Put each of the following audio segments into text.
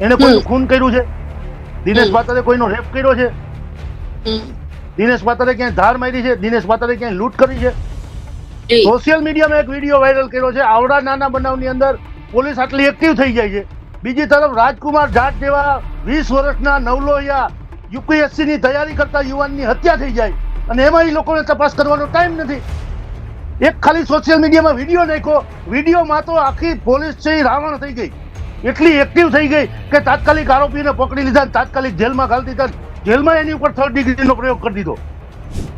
એને કોઈ ખૂન કર્યું છે? દિનેશ પાતરે કોઈનો રેપ કર્યો છે? દિનેશ પાતરે ક્યાંય ધાર મારી છે? દિનેશ પાતરે ક્યાંય લૂંટ કરી છે? સોશિયલ મીડિયામાં એક વીડિયો વાયરલ કર્યો છે. આવડા નાના બનાવની અંદર પોલીસ આટલી એક્ટિવ થઈ જાય છે. બીજી તરફ રાજકુમાર જાટ જેવા વીસ વર્ષના નવલોહિયા યુપીએસસી ની તૈયારી કરતા યુવાનની હત્યા થઈ જાય અને એમાં એ લોકોને તપાસ કરવાનો ટાઈમ નથી. એક ખાલી સોશિયલ મીડિયામાં વીડિયો નાખ્યો. વિડીયોમાં તો આખી પોલીસ છે એ રાવણ થઈ ગઈ. એટલી એક્ટિવ થઈ ગઈ કે તાત્કાલિક આરોપીને પકડી લીધા તાત્કાલિક જેલમાં ઘાલી દીધા. જેલમાં એની ઉપર થર્ડ ડિગ્રીનો પ્રયોગ કરી દીધો.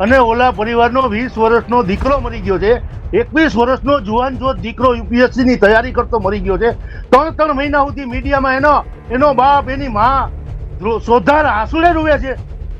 અને ઓલા પરિવારનો વીસ વર્ષનો દીકરો મરી ગયો છે. એકવીસ વર્ષનો જુવાન જો દીકરો યુપીએસસીની તૈયારી કરતો મરી ગયો છે. ત્રણ ત્રણ મહિના સુધી મીડિયામાં એનો એનો બાપ એની મા શોધાર સોધાર આંસુડે રૂવે છે.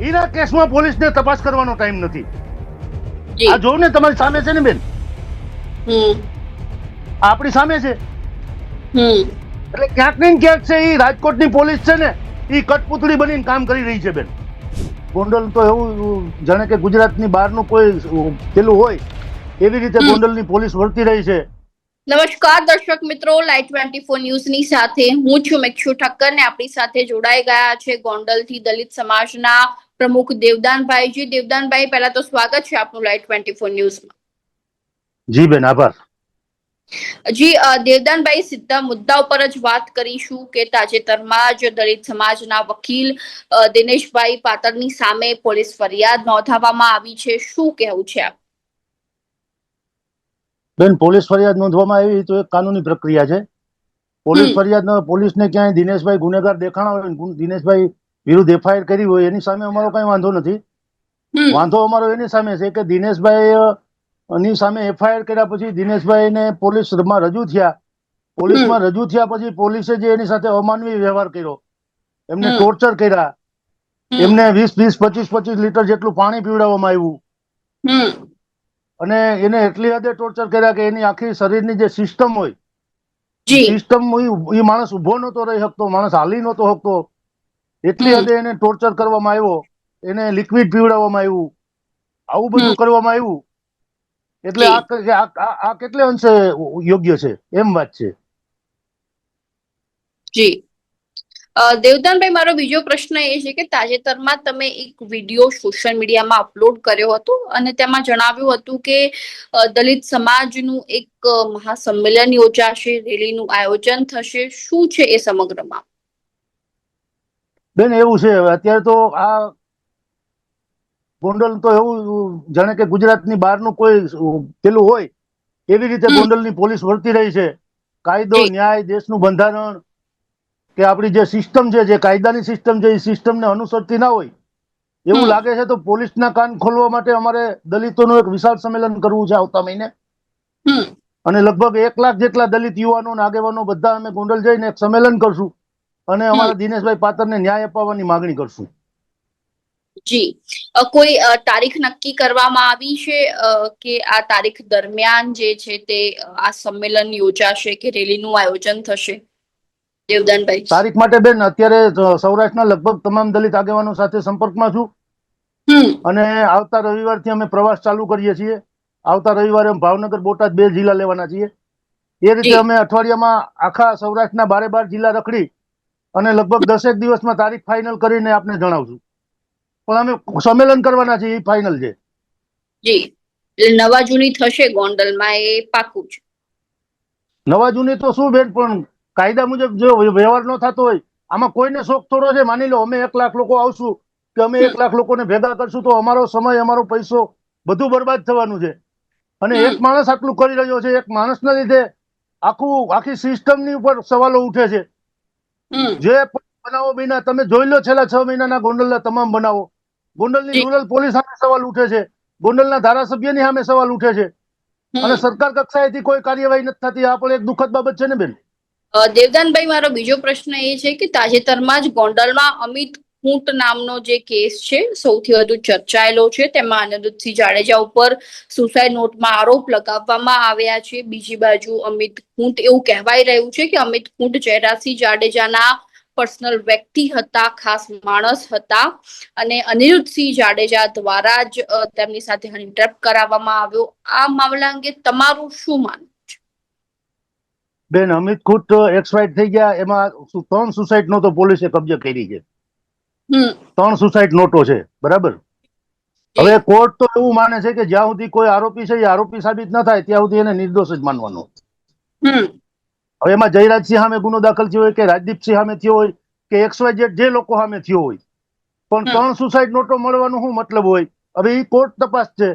એના કેસમાં પોલીસને તપાસ કરવાનો ટાઈમ નથી. આ જોઉં ને તમારી સામે છે ને બેન? હમ. આપણી સામે છે? હમ. એટલે ક્યાંક ને ક્યાંક છે એ રાજકોટની પોલીસ છે ને એ કટપુતળી બનીને કામ કરી રહી છે બેન. ગોંડલ તો એવું જાણે કે ગુજરાતની બહારનું કોઈ પેલું હોય એવી રીતે ગોંડલની પોલીસ વર્તી રહી છે. નમસ્કાર દર્શક મિત્રો લાઈટ ટ્વેન્ટી ફોર ન્યૂઝની સાથે હું છું મેક્ષુ ઠક્કર ને આપણી સાથે જોડાઈ ગયા છે ગોંડલથી દલિત સમાજના પ્રમુખ દેવદાનભાઈજી. દેવદાનભાઈ પહેલા તો સ્વાગત છે આપનું લાઈટ ટ્વેન્ટી ફોર ન્યૂઝમાં. જી બેન આભાર. જી દેવદાનભાઈ સીધા મુદ્દા ઉપર જ વાત કરીશું કે તાજેતરમાં જ દલિત સમાજના વકીલ દિનેશભાઈ પાતરની સામે પોલીસ ફરિયાદ નોંધાવવામાં આવી છે. શું કહેવું છે આપ? બેન પોલીસ ફરિયાદ નોંધવામાં આવી તો એક કાનૂની પ્રક્રિયા છે. પોલીસ ફરિયાદ પોલીસને ક્યાંય દિનેશભાઈ ગુનેગાર દેખાણા હોય દિનેશભાઈ વિરુદ્ધ એફઆઈઆર કરી હોય એની સામે અમારો કઈ વાંધો નથી. વાંધો અમારો એની સામે છે કે દિનેશભાઈ અ, ની સામે એફઆઈઆર કર્યા પછી દિનેશભાઈને પોલીસમાં રજૂ થયા. પોલીસમાં રજૂ થયા પછી પોલીસે જે એની સાથે અમાનવી વ્યવહાર કર્યો. એમને ટોર્ચર કર્યા. એમને વીસ વીસ પચીસ પચીસ લીટર જેટલું પાણી પીવડાવવામાં આવ્યું. અને એને એટલી હદે ટોર્ચર કર્યા કે એની આખી શરીરની જે સિસ્ટમ હોય સિસ્ટમ એ માણસ ઊભો નતો રહી શકતો માણસ હાલી નતો શકતો. એટલી હદે એને ટોર્ચર કરવામાં આવ્યો. એને લિક્વિડ પીવડાવવામાં આવ્યું. આવું બધું કરવામાં આવ્યું. એટલે આ કેટલે અંશે યોગ્ય છે? એમ વાત છે. જી. દેવદાનભાઈ મારો બીજો પ્રશ્ન એ છે કે તાજેતરમાં તમે એક વીડિયો સોશિયલ મીડિયામાં અપલોડ કર્યો હતો અને તેમાં જણાવ્યું હતું કે દલિત સમાજનું એક મહાસંમેલન યોજાશે રેલીનું આયોજન થશે. શું છે એ સમગ્રમાં? બેન એવું છે. અત્યારે તો આ ગોંડલ તો એવું જાણે કે ગુજરાતની બહારનું કોઈ પેલું હોય એવી રીતે. ગોંડલની પોલીસ વર્તી રહી છે. કાયદો. ન્યાય દેશનું બંધારણ કે આપણી જે સિસ્ટમ છે જે કાયદાની સિસ્ટમ છે એ સિસ્ટમને અનુસરતી ના હોય એવું લાગે છે તો પોલીસના કાન ખોલવા માટે અમારે દલિતોનું એક વિશાળ સંમેલન કરવું છે આવતા મહિને. અને લગભગ એક લાખ જેટલા દલિત યુવાનો આગેવાનો બધા અમે ગોંડલ જઈને એક સંમેલન કરશું. અને અમારા દિનેશભાઈ પાત્રને ન્યાય અપાવવાની માગણી કરશું. જી. કોઈ તારીખ નક્કી કરવામાં આવી છે? કે આ તારીખ દરમિયાન જે છે તે આ સંમેલન યોજાશે કે રેલીનું આયોજન થશે? દેવદાનભાઈ. તારીખ માટે બેન અત્યારે સૌરાષ્ટ્રના લગભગ તમામ દલિત આગેવાનો સાથે સંપર્કમાં છું. અને આવતા રવિવારથી અમે પ્રવાસ ચાલુ કરીએ છીએ. આવતા રવિવારે ભાવનગર બોટાદ બે જિલ્લા લેવાના છીએ. એ રીતે અમે અઠવાડિયામાં આખા સૌરાષ્ટ્રના બારે બાર જિલ્લા રખડી અને લગભગ દસેક દિવસમાં તારીખ ફાઇનલ કરીને આપને જણાવશું. પણ અમે સંમેલન કરવાના છે એ ફાઇનલ છે. જી. એટલે નવા જૂની થશે ગોંડલમાં એ પાકું છે. નવા જૂની તો શું બેન પણ કાયદા મુજબ જો વ્યવહાર ન થતો હોય આમાં કોઈને શોખ થોડો છે માની લો અમે એક લાખ લોકો આવશું કે અમે એક લાખ લોકોને ભેગા કરશું તો અમારો સમય અમારો પૈસો બધું બરબાદ થવાનું છે. અને એક માણસ આટલું કરી રહ્યો છે એક માણસના લીધે આખું આખી સિસ્ટમની ઉપર સવાલો ઉઠે છે. જે બનાવો બીના તમે જોઈ લો છેલ્લા છ મહિનાના ગોંડલના તમામ બનાવો. ગોંડલની રૂરલ પોલીસ સામે સવાલ ઉઠે છે. ગોંડલના ધારાસભ્યની સામે સવાલ ઉઠે છે. અને સરકાર કક્ષાએથી કોઈ કાર્યવાહી નથી થતી. આ પણ એક દુઃખદ બાબત છે ને બેન? દેવદાનભાઈ મારો બીજો પ્રશ્ન એ છે કે તાજેતરમાં જ ગોંડલમાં અમિત ખૂંટ નામનો જે કેસ છે સૌથી વધુ ચર્ચાયેલો છે તેમાં અનિરુદ્ધસિંહ જાડેજા ઉપર સુસાઇડ નોટમાં આરોપ લગાવવામાં આવ્યા છે. બીજી બાજુ અમિત ખૂંટ એવું કહેવાય રહ્યું છે કે અમિત ખૂંટ જયરાજસિંહ જાડેજાના પર્સનલ વ્યક્તિ હતા ખાસ માણસ હતા અને અનિરુદ્ધસિંહ જાડેજા દ્વારા જ તેમની સાથે હનીટ્રેપ કરાવવામાં આવ્યો. આ મામલા અંગે તમારું શું માનવું બેન અમિત ખુટ એક્સપાયર થઈ ગયા. એમાં ત્રણ સુસાઇડ નોટો પોલીસે કબજે કરી છે. ત્રણ સુસાઇડ નોટો છે. બરાબર? હવે કોર્ટ તો એવું માને છે કે જ્યાં સુધી કોઈ આરોપી છે એ આરોપી સાબિત ન થાય ત્યાં સુધી એને નિર્દોષ જ માનવાનો. હવે એમાં જયરાજસિંહ સામે ગુનો દાખલ થયો હોય કે રાજદીપસિંહ સામે થયો હોય કે એક્સ વાય જે લોકો સામે થયો હોય. પણ ત્રણ સુસાઇડ નોટો મળવાનું શું મતલબ હોય? હવે એ કોર્ટ તપાસ છે.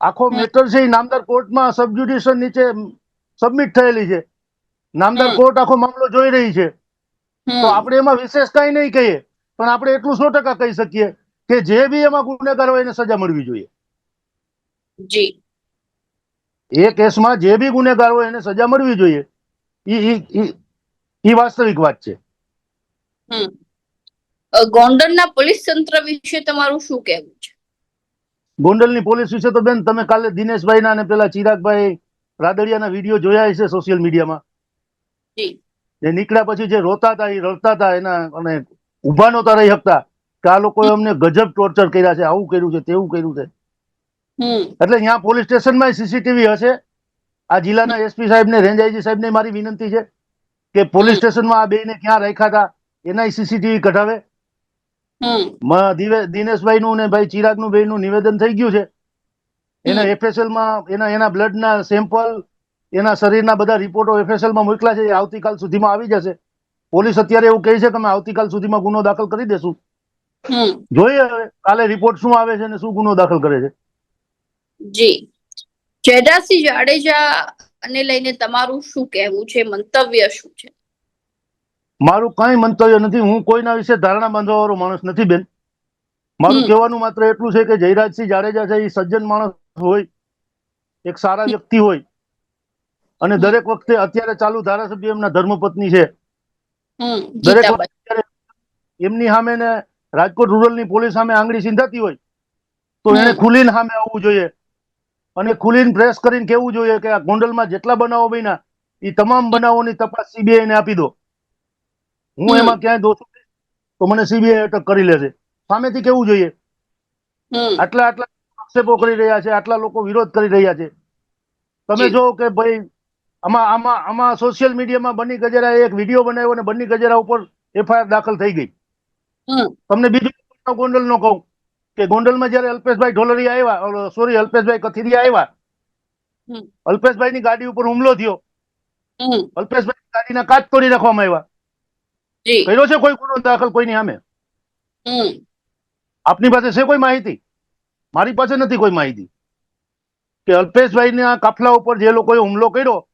આખો મેટર છે એ નામદાર કોર્ટમાં સબજ્યુડિશન નીચે સબમિટ થયેલી છે. નામદાર કોર્ટ આખો મામલો જોઈ રહી છે. તો આપણે એમાં વિશેષ કઈ નહીં કહીએ પણ આપણે એટલું સો ટકા કહી શકીએ કે જે બી એમાં ગુનેગાર હોય એને સજા મળવી જોઈએ. જી. એ કેસમાં જે બી ગુનેગાર હોય એને સજા મળવી જોઈએ. ઈ ઈ- ઈ ઈ વાસ્તવિક વાત છે. ગોંડલના પોલીસ તંત્ર વિશે તમારું શું કહેવું છે? ગોંડલની પોલીસ વિશે તો બેન તમે કાલે દિનેશભાઈના અને પેલા ચિરાગભાઈ રાદડિયાના વીડિયો જોયા હશે સોશિયલ મીડિયામાં. એ નીકળ્યા પછી જે રોતા હતા એ રડતા હતા એના અને ઊભા નહોતા રહી શકતા. કે આ લોકોએ અમને ગજબ ટોર્ચર કર્યા છે આવું કર્યું છે તેવું કર્યું છે. એટલે ત્યાં પોલીસ સ્ટેશનમાં સીસીટીવી હશે આ જિલ્લાના એસપી સાહેબને રેન્જ આઈજી સાહેબને મારી વિનંતી છે કે પોલીસ. સ્ટેશનમાં આ બેને ક્યાં રાખ્યા હતા એના સીસીટીવી કઢાવે. દિનેશભાઈ નું ને ભાઈ ચિરાગનું ભાઈ નું નિવેદન થઈ ગયું છે. એના એફએસએલમાં એના એના બ્લડના સેમ્પલ એના શરીરના બધા રિપોર્ટો એફએસએલમાં મોકલા છે એ આવતીકાલ સુધીમાં આવી જશે. પોલીસ અત્યારે એવું કહે છે કે અમે આવતીકાલ સુધીમાં ગુનો દાખલ કરી દેશું. જોઈએ હવે કાલે રિપોર્ટ શું આવે છે અને શું ગુનો દાખલ કરે છે. જી. જયરાજસિંહ જાડેજા ને લઈને તમારું શું કહેવું છે? મંતવ્ય શું છે? મારું કઈ મંતવ્ય નથી. હું કોઈના વિશે ધારણા બાંધવા વાળો માણસ નથી બેન. મારું કહેવાનું માત્ર એટલું છે કે જયરાજસિંહ જાડેજા છે એ સજ્જન માણસ હોય એક સારા વ્યક્તિ હોય અને દરેક વખતે અત્યારે ચાલુ ધારાસભ્ય એમના ધર્મપત્ની છે. દરેક વખતે એમની સામે ને રાજકોટ રૂરલની પોલીસ સામે આંગળી સિંધાતી હોય તો. એને ખુલીને સામે આવવું જોઈએ. અને ખુલીને પ્રેસ કરીને કેવું જોઈએ કે આ ગોંડલમાં જેટલા બનાવો બન્યા એ તમામ બનાવોની તપાસ સીબીઆઈ ને આપી દો. હું. એમાં ક્યાંય દોષું તો મને સીબીઆઈ અટક કરી લેશે. સામેથી કેવું જોઈએ? આટલા આટલા આક્ષેપો કરી રહ્યા છે આટલા લોકો વિરોધ કરી રહ્યા છે. તમે જો. કે ભાઈ આમાં આમાં આમાં સોશિયલ મીડિયામાં બની ગજેરા એક વીડિયો બનાવ્યો અને બની ગજેરા ઉપર એફઆઈઆર દાખલ થઈ ગઈ. તમને બીજું ગોંડલ નો કહું. કે ગોંડલમાં જયારે અલ્પેશભાઈ ઢોલરિયા આવ્યા સોરી અલ્પેશભાઈ કથિરિયા આવ્યા અલ્પેશભાઈ ની ગાડી ઉપર હુમલો થયો. અલ્પેશભાઈ ગાડીના કાચ તોડી નાખવામાં આવ્યા. કર્યો છે કોઈ ગુનો? દાખલ કોઈની સામે? આપની પાસે છે કોઈ માહિતી? મારી પાસે નથી કોઈ માહિતી. કે અલ્પેશભાઈ ના કાફલા ઉપર જે લોકોએ હુમલો કર્યો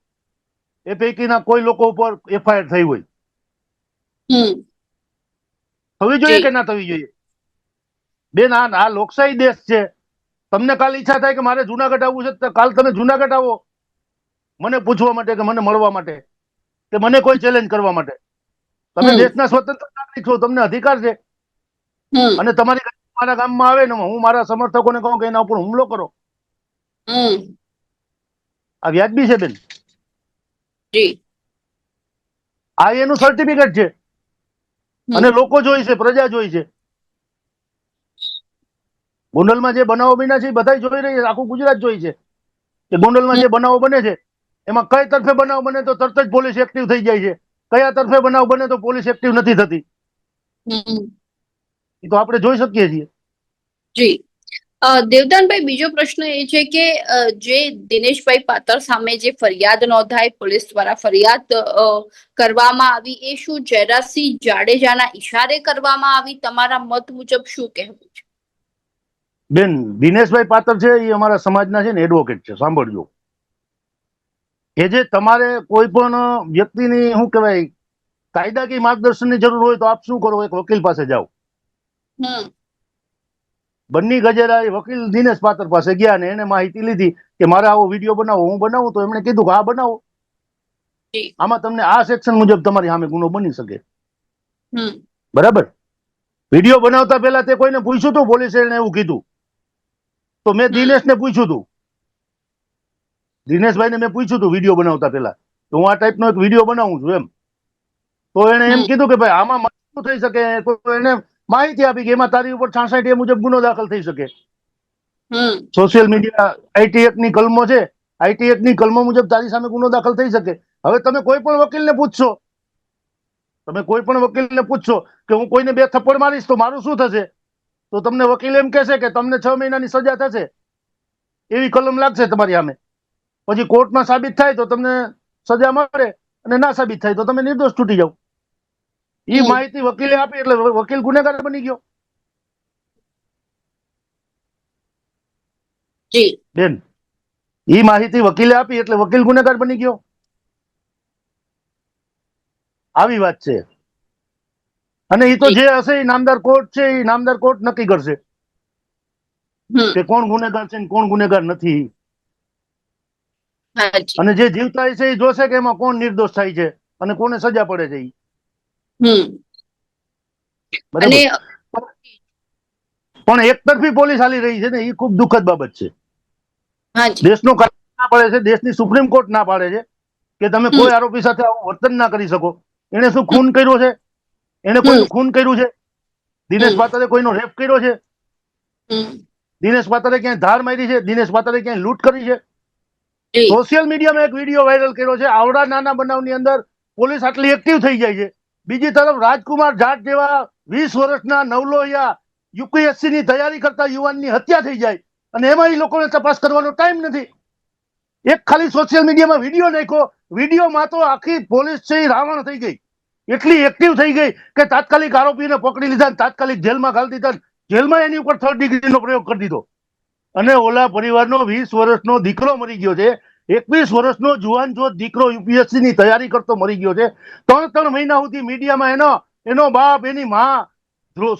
એ પૈકીના કોઈ લોકો ઉપર એફઆઈઆર થઈ હોય. હમ. થવી જોઈએ કે ના થવી જોઈએ? બેન આ આ લોકશાહી દેશ છે. તમને કાલ ઈચ્છા થાય કે મારે જુનાગઢ આવવું છે તો કાલ તમે જુનાગઢ આવો. મને પૂછવા માટે કે મને મળવા માટે. કે મને કોઈ ચેલેન્જ કરવા માટે. તમે દેશના સ્વતંત્ર નાગરિક છો તમને અધિકાર છે. અને તમારી મારા ગામમાં આવે ને હું મારા સમર્થકોને કહું કે એના ઉપર હુમલો કરો. આ વ્યાજબી છે બેન. આ એનું સર્ટિફિકેટ છે. અને લોકો જોઈ છે પ્રજા જોઈ છે. ગોંડલમાં જે બનાવો બન્યા છે એ બધા જોઈ રહી છે આખું ગુજરાત જોઈ છે. કે ગોંડલમાં જે બનાવો બને છે એમાં કઈ તરફે બનાવ બને તો તરત જ પોલીસ એક્ટિવ થઈ જાય છે. કયા તરફે બનાવ બને તો પોલીસ એક્ટિવ નથી થતી. એ તો આપણે જોઈ શકીએ છીએ. જી. દેવદાનભાઈ બીજો પ્રશ્ન એ છે કે જે દિનેશભાઈ પાતર સામે જે ફરિયાદ નોંધાઈ પોલીસ દ્વારા ફરિયાદ કરવામાં આવી એ શું જયરાજસિંહ જાડેજાના ઈશારે કરવામાં આવી? તમારા મત મુજબ શું કહેવું છે? બેન દિનેશભાઈ પાત્ર છે એ અમારા સમાજના છે ને એડવોકેટ છે સાંભળજો. કે જે તમારે કોઈ પણ વ્યક્તિની શું કહેવાય કાયદાકીય માર્ગદર્શનની જરૂર હોય તો આપ શું કરો? એક વકીલ પાસે જાઓ. બંને બંની ગજેરા એ વકીલ દિનેશ પાત્ર પાસે ગયા ને એને માહિતી લીધી કે મારે આવો વીડિયો બનાવો હું બનાવું તો એમણે કીધું કે આ બનાવો. આમાં તમને આ સેક્શન મુજબ તમારી સામે ગુનો બની શકે. બરાબર? વીડિયો બનાવતા પહેલા તે કોઈને પૂછ્યું હતું પોલીસે એને એવું કીધું. તો મેં દિનેશ દિનેશને પૂછ્યું હતું દિનેશભાઈને મેં પૂછ્યું હતું વીડિયો બનાવતા પહેલા. તો હું આ ટાઈપનો એક વીડિયો બનાવું છું એમ. તો એને એમ કીધું કે ભાઈ આમાં શું થઈ શકે? તો એને માહિતી આપી કે એમાં તારી ઉપર છાસઠ એ મુજબ ગુનો દાખલ થઈ શકે. સોશિયલ મીડિયા આઈટી એક્ટની કલમો છે. આઈટી એક્ટની કલમો મુજબ તારી સામે ગુનો દાખલ થઈ શકે. હવે તમે કોઈ પણ વકીલને પૂછશો. તમે કોઈ પણ વકીલને પૂછશો કે હું કોઈને બે થપ્પડ મારીશ તો મારું શું થશે? તો તમને વકીલ એમ કહેશે કે તમને છ મહિનાની સજા થશે. એવી કલમ લાગશે તમારી સામે. પછી કોર્ટમાં સાબિત થાય તો તમને સજા મળે અને ના સાબિત થાય તો તમે નિર્દોષ છૂટી જાઓ. એ માહિતી વકીલે આપી એટલે વકીલ ગુનેગાર બની ગયો. બેન એ માહિતી વકીલે આપી એટલે વકીલ ગુનેગાર બની ગયો. આવી વાત છે. અને એ તો જે હશે એ નામદાર કોર્ટ છે એ નામદાર કોર્ટ નક્કી કરશે. કે કોણ ગુનેગાર છે કોણ ગુનેગાર નથી અને જે જીવતા છે એ જોશે કે એમાં કોણ નિર્દોષ થાય છે અને કોને સજા પડે છે અને પણ એકતરફી પોલીસ હાલી રહી છે ને એ ખૂબ દુઃખદ બાબત છે. દેશનો કાયદો ના પાડે છે દેશની સુપ્રીમ કોર્ટ ના પાડે છે કે તમે કોઈ આરોપી સાથે આવું વર્તન ના કરી શકો. એને શું ખૂન કર્યો છે? એને કોઈ ખૂન કર્યું છે? દિનેશ પાતરે કોઈનો રેપ કર્યો છે? દિનેશ પાતરે ક્યાંય ધાર મારી છે? દિનેશ પાતરે ક્યાંય લૂંટ કરી છે? સોશિયલ મીડિયામાં એક વીડિયો વાયરલ કર્યો છે. આવડા નાના બનાવની અંદર પોલીસ આટલી એક્ટિવ થઈ જાય છે. બીજી તરફ રાજકુમાર જાટ જેવા વીસ વર્ષના નવલોહિયા યુપીએસસી ની તૈયારી કરતા યુવાનની હત્યા થઈ જાય અને એમાં એ લોકોને તપાસ કરવાનો ટાઈમ નથી. એક ખાલી સોશિયલ મીડિયામાં વીડિયો નાખ્યો. વિડીયોમાં તો આખી પોલીસ છે એ રાવણ થઈ ગઈ. એટલી એક્ટિવ થઈ ગઈ કે તાત્કાલિક આરોપીને પકડી લીધા તાત્કાલિક જેલમાં ઘાલી દીધા જેલમાં એની ઉપર થર્ડ ડિગ્રીનો પ્રયોગ કરી દીધો. અને ઓલા પરિવારનો વીસ વર્ષનો દીકરો મરી ગયો છે. એકવીસ વર્ષનો જુવાન જો દીકરો યુપીએસસી ની તૈયારી કરતો મરી ગયો છે. ત્રણ ત્રણ મહિના સુધી મીડિયામાં એનો એનો બાપ એની મા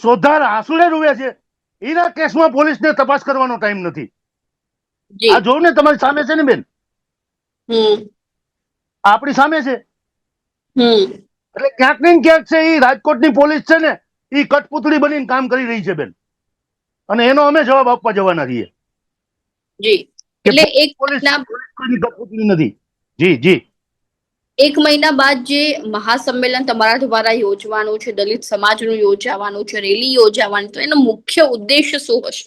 શોધાર આંસુડે રૂવે છે. એના કેસમાં પોલીસને તપાસ કરવાનો ટાઈમ નથી. આ જોઉં ને તમારી સામે છે ને બેન? હમ. આપણી સામે છે? હમ. એટલે ક્યાંક ને ક્યાંક છે એ રાજકોટની પોલીસ છે ને એ કઠપુતળી બનીને કામ કરી રહી છે બેન. અને એનો અમે જવાબ આપવા જવાના છીએ. જી. એટલે એક પોલીસ નથી. જી જી. એક મહિના બાદ જે મહાસંમેલન તમારા દ્વારા યોજવાનું છે દલિત સમાજનું યોજાવાનું છે રેલી યોજાવાની તો એનો મુખ્ય ઉદ્દેશ શું હશે?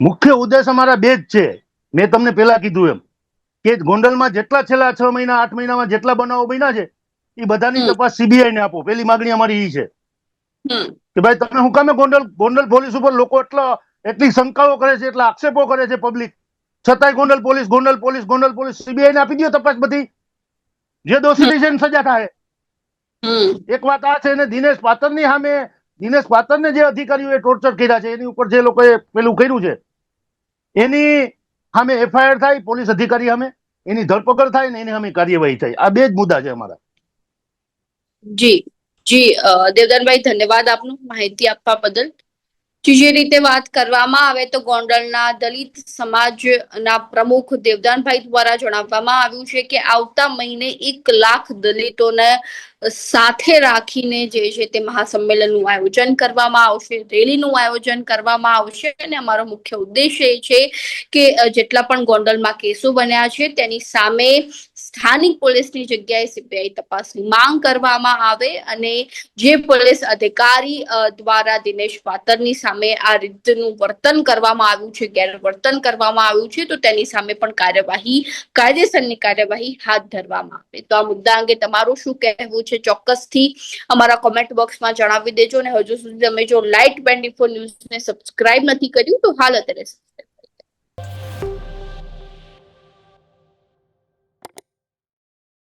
મુખ્ય ઉદ્દેશ અમારા બે જ છે. મેં તમને પેલા કીધું એમ. કે ગોંડલમાં જેટલા છેલ્લા છ મહિના આઠ મહિનામાં જેટલા બનાવો બન્યા છે એ બધાની. તપાસ સીબીઆઈ ને આપો. પેલી માગણી અમારી એ છે. કે ભાઈ તમે હું કામે ગોંડલ ગોંડલ પોલીસ ઉપર લોકો એટલા એટલી શંકાઓ કરે છે એટલા આક્ષેપો કરે છે પબ્લિક છતાંય Gondal police Gondal police Gondal police CBI ને આપી દો તપાસ બધી. જે દોષી છે સજા થાય. એક વાત આ છે ને દિનેશ પાતરની સામે દિનેશ પાતરને જે અધિકારીઓ એ ટોર્ચર કર્યા છે એની ઉપર જે લોકોએ પેલું કર્યું છે એની સામે એફઆઈઆર થાય પોલીસ અધિકારી સામે એની ધરપકડ થાય ને એની સામે કાર્યવાહી થાય. આ બે જ મુદ્દા છે અમારા. જી જી દેવદાનભાઈ, ધન્યવાદ આપનું માહિતી આપવા બદલ. જે રીતે વાત કરવામાં આવે તો ગોંડલના દલિત સમાજના પ્રમુખ દેવદાનભાઈ દ્વારા જણાવવામાં આવ્યું છે કે આવતા મહિને એક લાખ દલિતોને સાથે રાખીને જે છે તે મહાસંમેલનનું આયોજન કરવામાં આવશે, રેલીનું આયોજન કરવામાં આવશે અને અમારો મુખ્ય ઉદ્દેશ એ છે કે જેટલા પણ ગોંડલમાં કેસો બન્યા છે તેની સામે સ્થાનિક પોલીસની જગ્યાએ સીબીઆઈ તપાસની માંગ કરવામાં આવે અને જે પોલીસ અધિકારી દ્વારા દિનેશ પાતરની સામે આ રીતનું વર્તન કરવામાં આવ્યું છે, ગેરવર્તન કરવામાં આવ્યું છે, તો તેની સામે પણ કાર્યવાહી, કાયદેસરની કાર્યવાહી હાથ ધરવામાં આવે. તો આ મુદ્દા અંગે તમારું શું કહેવું છે? ચોક્કસથી અમારા કોમેન્ટ બોક્સમાં જણાવી દેજો અને હજુ સુધી તમે જો લાઇટ ટ્વેન્ટી ફોર ન્યૂઝને સબસ્ક્રાઇબ નથી કર્યું, તો હાલ અત્યારે